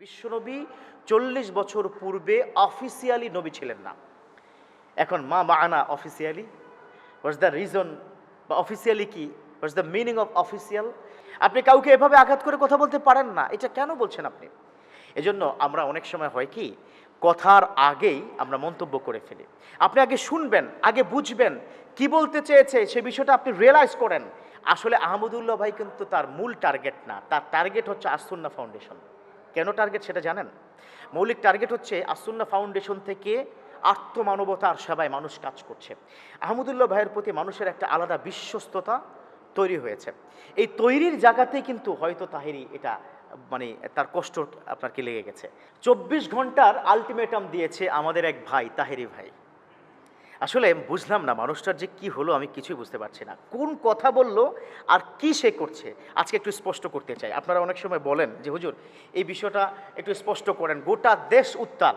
বিশ্বনবী চল্লিশ বছর পূর্বে অফিসিয়ালি নবী ছিলেন না। এখন মা মানা অফিসিয়ালি হোয়াটস দ্য রিজন বা অফিসিয়ালি কি? What's the meaning of official আপনি কাউকে এভাবে আঘাত করে কথা বলতে পারেন না, এটা কেন বলছেন আপনি? এজন্য আমরা অনেক সময় হয় কি, কথার আগেই আমরা মন্তব্য করে ফেলি। আপনি আগে শুনবেন, আগে বুঝবেন, কি বলতে চেয়েছে, সে বিষয়টা আপনি রিয়েলাইজ করেন। আসলে আহমদুল্লাহ ভাই কিন্তু তার মূল টার্গেট না, তার টার্গেট হচ্ছে আসুন্না ফাউন্ডেশন কেন টার্গেট সেটা জানেন? মৌলিক টার্গেট হচ্ছে আসুন্না ফাউন্ডেশন থেকে আত্মমানবতার সেবায় মানুষ কাজ করছে। আহমদুল্লাহ ভাইয়ের প্রতি মানুষের একটা আলাদা বিশ্বস্ততা তৈরি হয়েছে। এই তৈরির জায়গাতেই কিন্তু হয়তো তাহিরি এটা মানে তার কষ্ট আপনার কি লেগে গেছে। চব্বিশ ঘণ্টার আলটিমেটাম দিয়েছে আমাদের এক ভাই, তাহেরি ভাই। আসলে বুঝলাম না মানুষটার যে কি হলো, আমি কিছুই বুঝতে পারছি না। কোন কথা বলল আর কি সে করছে, আজকে একটু স্পষ্ট করতে চাই। আপনারা অনেক সময় বলেন যে, হুজুর, এই বিষয়টা একটু স্পষ্ট করেন। গোটা দেশ উত্তাল।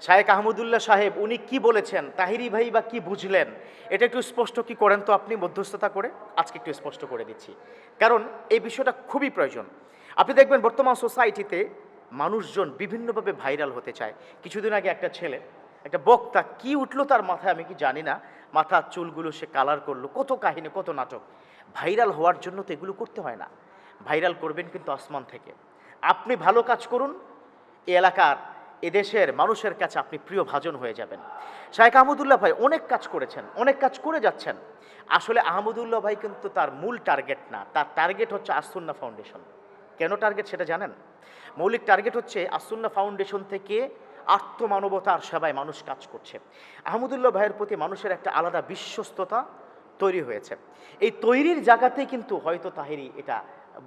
শায়েক আহমদুল্লাহ সাহেব, উনি কি বলেছেন? তাহিরি ভাই বা কি বুঝলেন? এটা একটু স্পষ্ট কি করেন তো আপনি মধ্যস্থতা করে? আজকে একটু স্পষ্ট করে দিচ্ছি। কারণ এই বিষয়টা খুবই প্রয়োজন। আপনি দেখবেন বর্তমান সোসাইটিতে মানুষজন বিভিন্নভাবে ভাইরাল হতে চায়। কিছুদিন আগে একটা ছেলে একটা বক্তা কি উঠল তার মাথায় আমি কি জানি না। মাথার চুলগুলো সে কালার করল, কত কাহিনী, কত নাটক। ভাইরাল হওয়ার জন্য তো এগুলো করতে হয় না। ভাইরাল করবেন কিন্তু আসমান থেকে। আপনি ভালো কাজ করুন, এ এলাকার এদেশের মানুষের কাছে আপনি প্রিয় ভাজন হয়ে যাবেন। শাহেখ আহমদুল্লাহ ভাই অনেক কাজ করেছেন, অনেক কাজ করে যাচ্ছেন। আসলে আহমদুল্লাহ ভাই কিন্তু তার মূল টার্গেট না, তার টার্গেট হচ্ছে আসুন্না ফাউন্ডেশন কেন টার্গেট সেটা জানেন? মৌলিক টার্গেট হচ্ছে আসুন্না ফাউন্ডেশন থেকে আত্মমানবতার সেবায় মানুষ কাজ করছে। আহমদুল্লাহ ভাইয়ের প্রতি মানুষের একটা আলাদা বিশ্বস্ততা তৈরি হয়েছে। এই তৈরির জায়গাতেই কিন্তু হয়তো তাহিরি এটা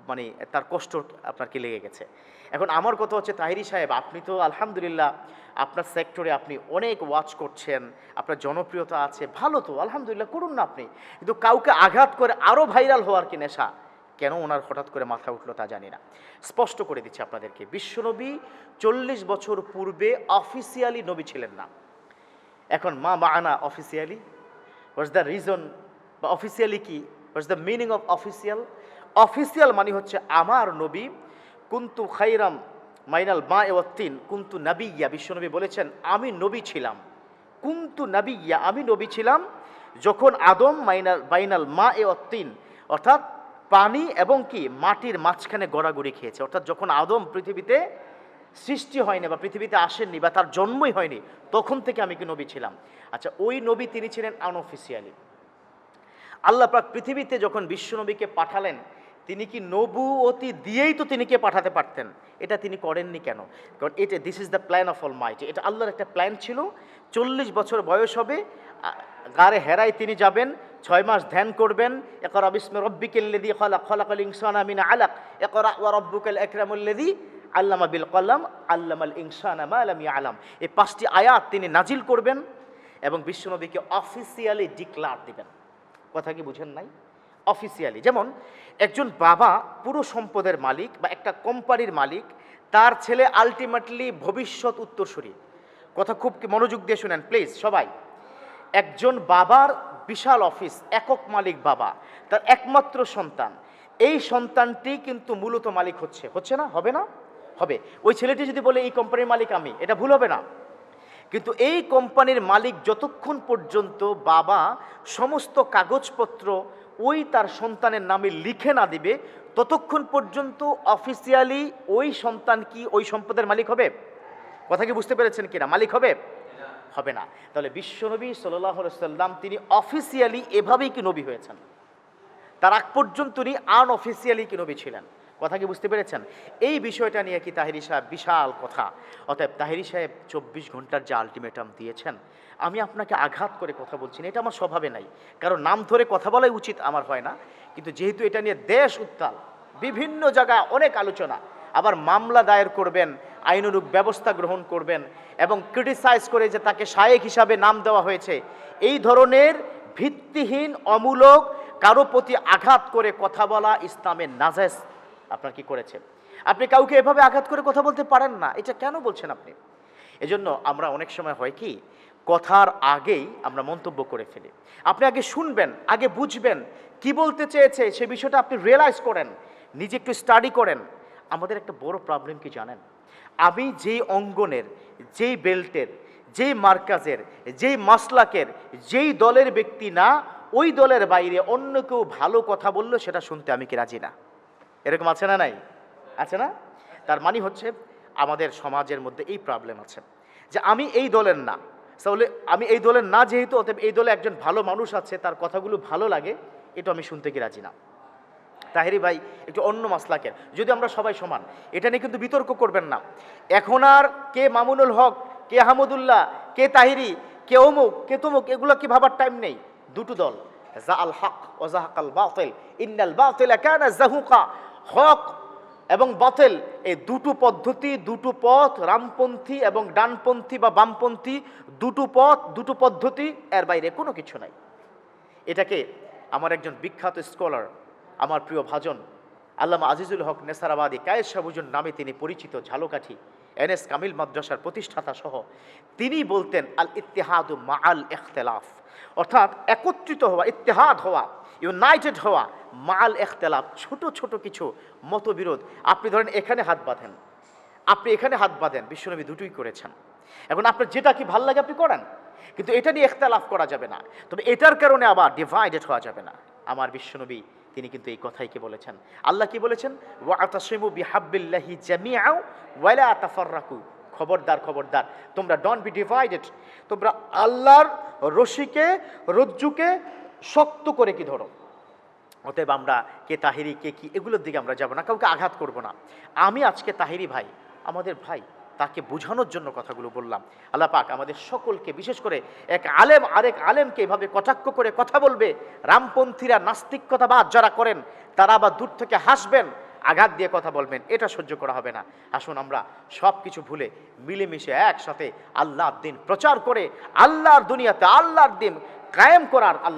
মানে তার কষ্ট আপনার কি লেগে গেছে। এখন আমার কথা হচ্ছে, তাহিরি সাহেব, আপনি তো আলহামদুলিল্লাহ আপনার সেক্টরে আপনি অনেক ওয়াচ করছেন, আপনার জনপ্রিয়তা আছে, ভালো তো, আলহামদুলিল্লাহ, করুন না আপনি। কিন্তু কাউকে আঘাত করে আরও ভাইরাল হওয়ার কি নেশা? কেন ওনার হঠাৎ করে মাথা উঠল তা জানি না। স্পষ্ট করে দিচ্ছি আপনাদেরকে, বিশ্বনবী চল্লিশ বছর পূর্বে অফিসিয়ালি নবী ছিলেন না। এখন মা মানা অফিসিয়ালি হোয়াটস দ্য রিজন বা অফিসিয়ালি কি? What's the meaning of official official মানে হচ্ছে আমার নবী, কুন্তু খাইরাম মাইনাল মা এওয়াত্তিন কুন্তু নাবিয়া বিশ্বনবী বলেছেন, আমি নবী ছিলাম। কুন্তু নাবিয়া আমি নবী ছিলাম যখন আদম মাইনাল বাইনাল মা এ অত্তিন অর্থাৎ পানি এবং কি মাটির মাঝখানে গড়াগড়ি খেয়েছে। অর্থাৎ যখন আদম পৃথিবীতে সৃষ্টি হয়নি বা পৃথিবীতে আসেননি বা তার জন্মই হয়নি, তখন থেকে আমি কি নবী ছিলাম? আচ্ছা ওই নবী তিনি ছিলেন আনঅফিসিয়ালি। আল্লাহ পাক পৃথিবীতে যখন বিশ্বনবীকে পাঠালেন, তিনি কি নবুয়তি দিয়েই তো তিনিকে পাঠাতে পারতেন? এটা তিনি করেননি কেন? কারণ এটা this is the plan of almighty এটা আল্লাহর একটা প্ল্যান ছিল, চল্লিশ বছর বয়স হবে গারে হেরায় তিনি যাবেন ছয় মাস ধ্যান করবেন। একরা বিসমে রব্বিকেল্লেদি খলাক, খলাকাল ইনসানা মিন আলাক। একরা ওয়া রব্বুকাল একরামুল্লেদি আল্লামা বিল কলাম, আল্লামাল ইনসানা মা আলাম আলাম এই পাঁচটি আয়াত তিনি নাজিল করবেন এবং বিশ্বনবীকে অফিসিয়ালি ডিক্লার দিবেন। কথা কি বুঝেন নাই? অফিসিয়ালি যেমন, একজন বাবা পুরো সম্পদের মালিক বা একটা কোম্পানির মালিক, তার ছেলে আলটিমেটলি ভবিষ্যৎ উত্তরসূরি। কথা খুব মনোযোগ দিয়ে শুনেন প্লিজ সবাই। একজন বাবার বিশাল অফিস, একক মালিক বাবা, তার একমাত্র সন্তান। এই সন্তানটি কিন্তু মূলত মালিক হচ্ছে। হচ্ছে না? হবে না? হবে। ওই ছেলেটি যদি বলে, এই কোম্পানির মালিক আমি, এটা ভুল হবে না। কিন্তু এই কোম্পানির মালিক যতক্ষণ পর্যন্ত বাবা সমস্ত কাগজপত্র ওই তার সন্তানের নামে লিখে না দিবে, ততক্ষণ পর্যন্ত অফিসিয়ালি ওই সন্তান কি ওই সম্পদের মালিক হবে? কথা কি বুঝতে পেরেছেন কিনা? মালিক হবে? হবে না। তাহলে বিশ্বনবী সাল্লাহ সাল্লাম তিনি অফিসিয়ালি এভাবেই কি নবী হয়েছেন? তার আগ পর্যন্ত তিনি আনঅফিসিয়ালি কি নবী ছিলেন? কথা কি বুঝতে পেরেছেন? এই বিষয়টা নিয়ে কি তাহিরি সাহেব বিশাল কথা। অতএব তাহিরি সাহেব চব্বিশ ঘণ্টার যে আলটিমেটাম দিয়েছেন, আমি আপনাকে আঘাত করে কথা বলছি না, এটা আমার স্বভাবে নাই। কারণ নাম ধরে কথা বলাই উচিত আমার হয় না। কিন্তু যেহেতু এটা নিয়ে দেশ উত্তাল, বিভিন্ন জায়গায় অনেক আলোচনা, আবার মামলা দায়ের করবেন আইনানুগ ব্যবস্থা গ্রহণ করবেন এবং ক্রিটিসাইজ করে যে তাকে শায়েক হিসাবে নাম দেওয়া হয়েছে। এই ধরনের ভিত্তিহীন, অমূলক, কারও প্রতি আঘাত করে কথা বলা ইসলামের নাজেস আপনার কি করেছে আপনি কাউকে এভাবে আঘাত করে কথা বলতে পারেন না। এটা কেন বলছেন আপনি? এজন্য আমরা অনেক সময় হয় কি, কথার আগেই আমরা মন্তব্য করে ফেলি। আপনি আগে শুনবেন, আগে বুঝবেন কি বলতে চেয়েছে, সে বিষয়টা আপনি রিয়েলাইজ করেন, নিজে একটু স্টাডি করেন। আমাদের একটা বড় প্রবলেম কি জানেন? আমি যেই অঙ্গনের, যেই বেল্টের, যেই মার্কাজের, যেই মাসলাকের, যেই দলের ব্যক্তি না, ওই দলের বাইরে অন্য কেউ ভালো কথা বলল সেটা শুনতে আমি কি রাজি না? এরকম আছে না নাই? আছে না? তার মানে হচ্ছে আমাদের সমাজের মধ্যে এই প্রবলেম আছে। যে আমি এই দলের না। তাহলে আমি এই দলের না যেহেতু, অতএব এই দলে একজন ভালো মানুষ আছে, তার কথাগুলো ভালো লাগে এটা আমি শুনতে কি রাজি না? তাহেরি ভাই, একটু অন্য মাসলাকের। যদি আমরা সবাই সমান, এটা নিয়ে কিন্তু বিতর্ক করবেন না। এখন আর কে মামুনুল হক, কে আহমদুল্লাহ, কে তাহিরি, কে অমুক, কে তমুক, এগুলো কি ভাবার টাইম নেই? দুটো দল। জা আল হক ও জাহাকাল বাতিল। ইন্নাল বাতিল কানা জাহুকা। হক এবং বাতিল, এই দুটো পদ্ধতি, দুটো পথ, রামপন্থী এবং ডানপন্থী বা বামপন্থী, দুটো পথ, দুটো পদ্ধতি, এর বাইরে কোনো কিছু নাই। এটাকে আমার একজন বিখ্যাত স্কলার আমার প্রিয় ভাজন, আল্লামা আজিজুল হক নেসারাবাদী কায়েস সাবুজন নামে তিনি পরিচিত ঝালকাঠি এন এস কামিল মাদ্রাসার প্রতিষ্ঠাতা সহ, তিনি বলতেন আল ইত্তেহাদু মা আল এখতেলাফ। অর্থাৎ একত্রিত হওয়া, ইত্তেহাদ হওয়া, ইউনাইটেড হওয়া মা আল এখতেলাফ, ছোট ছোট কিছু মতবিরোধ। আপনি ধরেন, এখানে হাত বাঁধেন। আপনি এখানে হাত বাঁধেন, বিশ্বনবী দুটোই করেছেন। এখন আপনার যেটা কি ভালো লাগে, আপনি করেন। কিন্তু এটা নিয়ে ইখতালাফ করা যাবে না। তবে এটার কারণে আবার ডিভাইডেড হওয়া যাবে না। আমার বিশ্বনবী তিনি কিন্তু এই কথাই কি বলেছেন? আল্লাহ কি বলেছেন? খবরদার খবরদার, তোমরা ডন বি ডিভাইডেড তোমরা আল্লাহর রশিকে, রজ্জুকে শক্ত করে কি ধরো। অতএব আমরা কে তাহিরি, কে কি, এগুলোর দিকে আমরা যাব না, কাউকে আঘাত করব না। আমি আজকে তাহিরি ভাই, আমাদের ভাই। তাকে বোঝানোর জন্য কথাগুলো বললাম। আল্লাহ পাক আমাদের সকলকে, বিশেষ করে এক আলেম, আরেক আলেমকে এভাবে কটাক্ষ করে কথা বলবে। রামপন্থীরা নাস্তিকতাবাদ যারা করেন, তারা আবার দূর থেকে হাসবেন, আঘাত দিয়ে কথা বলবেন। এটা সহ্য করা হবে না। আসুন আমরা সব কিছু ভুলে মিলেমিশে একসাথে আল্লাহর দিন প্রচার করে, আল্লাহর দুনিয়াতে আল্লাহর দিন কায়েম করার আল্লাহ